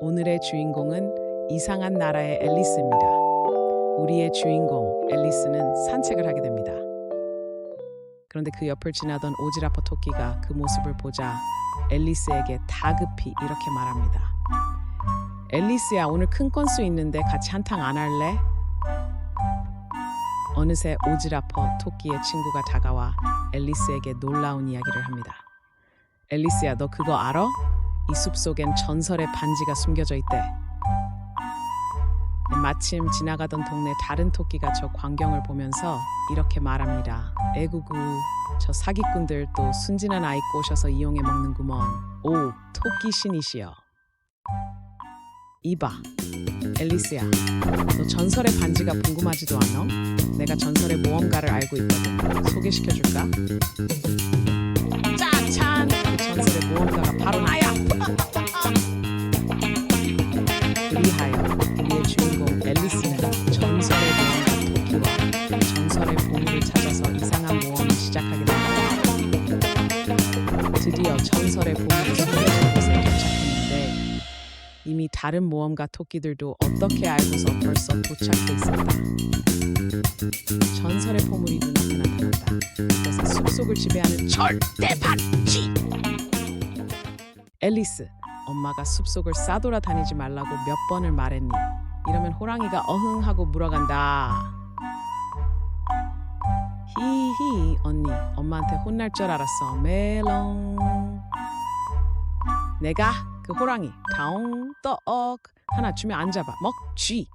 오늘의 주인공은 이상한 나라의 앨리스입니다. 우리의 주인공 앨리스는 산책을 하게 됩니다. 그런데 그 옆을 지나던 오지라퍼 토끼가 그 모습을 보자 앨리스에게 다급히 이렇게 말합니다. 앨리스야 오늘 큰 건수 있는데 같이 한탕 안 할래? 어느새 오지라퍼 토끼의 친구가 다가와 앨리스에게 놀라운 이야기를 합니다. 앨리스야 너 그거 알아? 이 숲속엔 전설의 반지가 숨겨져 있대. 마침 지나가던 동네 다른 토끼가 저 광경을 보면서 이렇게 말합니다. 에구구, 저 사기꾼들 또 순진한 아이 꼬셔서 이용해 먹는구먼. 오, 토끼 신이시여. 이봐, 앨리스야, 너 전설의 반지가 궁금하지도 않아? 내가 전설의 모험가를 알고 있거든. 소개시켜줄까? 짜잔! 그 전설의 모험가가 바로 나야! 드디어 전설의 보물이 숨겨진 곳에 도착했는데 이미 다른 모험가 토끼들도 어떻게 알고서 벌써 도착해 있었다. 전설의 보물이 눈앞에 나타난다. 그래서 숲속을 지배하는 절대 반지! 앨리스, 엄마가 숲속을 싸돌아다니지 말라고 몇 번을 말했니? 이러면 호랑이가 어흥 하고 물어간다. 히히 언니 엄마한테 혼날 줄 알았어. 멜롱. 내가 그 호랑이 다옹 떡 하나 주면 안 잡아. 먹쥐